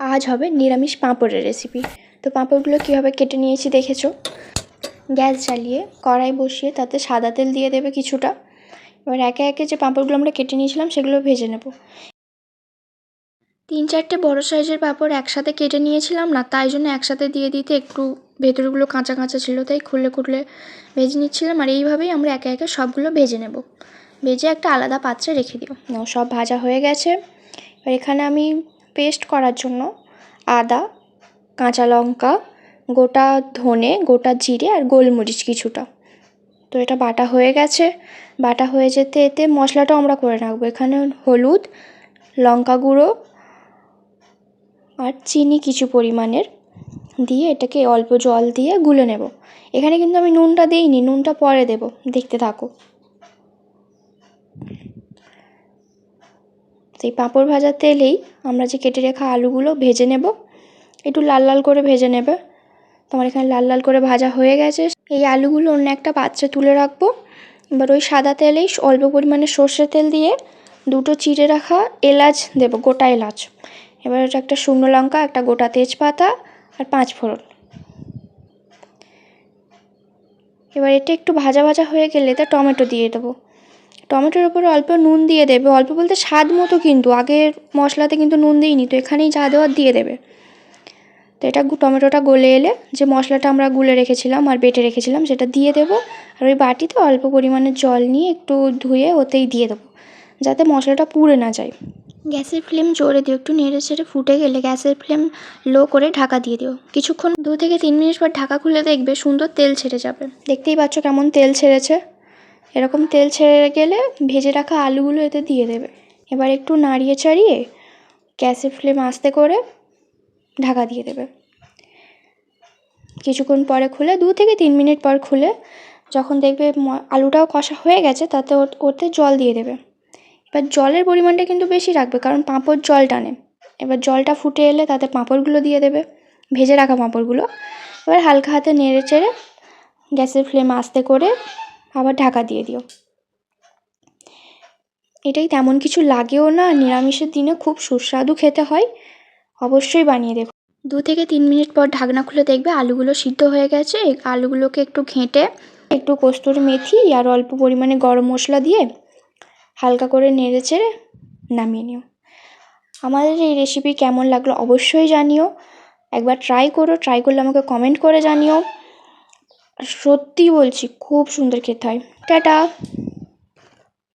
আজ হবে নিরামিষ পাঁপড়ের রেসিপি তো পাঁপড়গুলো কীভাবে কেটে নিয়েছি দেখেছ? গ্যাস জ্বালিয়ে কড়াই বসিয়ে তাতে সাদা তেল দিয়ে দেবে কিছুটা। এবার একে একে যে পাঁপড়গুলো আমরা কেটে নিয়েছিলাম সেগুলো ভেজে নেব। তিন চারটে বড় সাইজের পাঁপড় একসাথে কেটে নিয়েছিলাম না, তাই জন্য একসাথে দিয়ে দিতে একটু ভেতরগুলো কাঁচা কাঁচা ছিল, তাই খুলে খুলে ভেজে নিচ্ছিলাম। আর এইভাবেই আমরা একে একে সবগুলো ভেজে নেব। ভেজে একটা আলাদা পাত্রে রেখে দিও। সব ভাজা হয়ে গেছে। এবার এখানে আমি পেস্ট করার জন্য আদা, কাঁচা লঙ্কা, গোটা ধনে, গোটা জিরে আর গোলমরিচ কিছুটা। তো এটা বাটা হয়ে গেছে। বাটা হয়ে যেতে এতে মশলাটাও আমরা করে রাখব। এখানে হলুদ, লঙ্কা গুঁড়ো আর চিনি কিছু পরিমাণের দিয়ে এটাকে অল্প জল দিয়ে গুলে নেব। এখানে কিন্তু আমি নুনটা দিইনি, নুনটা পরে দেব। দেখতে থাকো। সেই পাঁপড় ভাজার তেলেই আমরা যে কেটে রাখা আলুগুলো ভেজে নেব। একটু লাল লাল করে ভেজে নেবে। তোমার এখানে লাল লাল করে ভাজা হয়ে গেছে। এই আলুগুলো অন্য একটা পাত্রে তুলে রাখব। এবার ওই সাদা তেলেই অল্প পরিমাণে সর্ষের তেল দিয়ে দুটো চিড়ে রাখা এলাচ দেবো, গোটা এলাচ। এবার এটা একটা শুকনো লঙ্কা, একটা গোটা তেজপাতা আর পাঁচ ফোড়ন। এবার এটা একটু ভাজা ভাজা হয়ে গেলে তা টমেটো দিয়ে দেবো। টমেটোর উপরে অল্প নুন দিয়ে দেবে। অল্প বলতে স্বাদ মতো কিন্তু। আগের মশলাতে কিন্তু নুন দিইনি তো এখানেই যা দেওয়ার দিয়ে দেবে। তো এটা টমেটোটা গলে এলে যে মশলাটা আমরা গুলে রেখেছিলাম আর বেটে রেখেছিলাম সেটা দিয়ে দেবো। আর ওই বাটিতে অল্প পরিমাণে জল নিয়ে একটু ধুয়ে ওতেই দিয়ে দেবো যাতে মশলাটা পুড়ে না যায়। গ্যাসের ফ্লেম জোরে দিও একটু নেড়ে ছেড়ে ফুটে গেলে গ্যাসের ফ্লেম লো করে ঢাকা দিয়ে দিও। কিছুক্ষণ দু থেকে তিন মিনিট পর ঢাকা খুলে দেখবে সুন্দর তেল ছেড়ে যাবে। দেখতেই পাচ্ছ কেমন তেল ছেড়েছে। এরকম তেল ছেড়ে গেলে ভেজে রাখা আলুগুলো এতে দিয়ে দেবে। এবার একটু নাড়িয়ে চাড়িয়ে গ্যাসের ফ্লেম আস্তে করে ঢাকা দিয়ে দেবে। কিছুক্ষণ পরে খুলে, দু থেকে তিন মিনিট পর খুলে, যখন দেখবে আলুটাও কষা হয়ে গেছে, তাতে ওতে জল দিয়ে দেবে। এবার জলের পরিমাণটা কিন্তু বেশি রাখবে, কারণ পাঁপড় জল টানে। এবার জলটা ফুটে এলে তাতে পাঁপড়গুলো দিয়ে দেবে, ভেজে রাখা পাঁপড়গুলো। এবার হালকা হাতে নেড়ে চেড়ে গ্যাসের ফ্লেম আস্তে করে আবার ঢাকা দিয়ে দিও। এটাই তেমন কিছু লাগেও না, নিরামিষের দিনে খুব সুস্বাদু খেতে হয়। অবশ্যই বানিয়ে দেখো দু থেকে তিন মিনিট পর ঢাকনা খুলে দেখবে আলুগুলো সিদ্ধ হয়ে গেছে। আলুগুলোকে একটু ঘেঁটে, একটু কস্তুর মেথি আর অল্প পরিমাণে গরম মশলা দিয়ে হালকা করে নেড়ে চেড়ে নামিয়ে নিও। আমাদের এই রেসিপি কেমন লাগল অবশ্যই জানিও। একবার ট্রাই করো ট্রাই করলে আমাকে কমেন্ট করে জানিও। আর সত্যি বলছি খুব সুন্দর খেতে হয়। টাটা।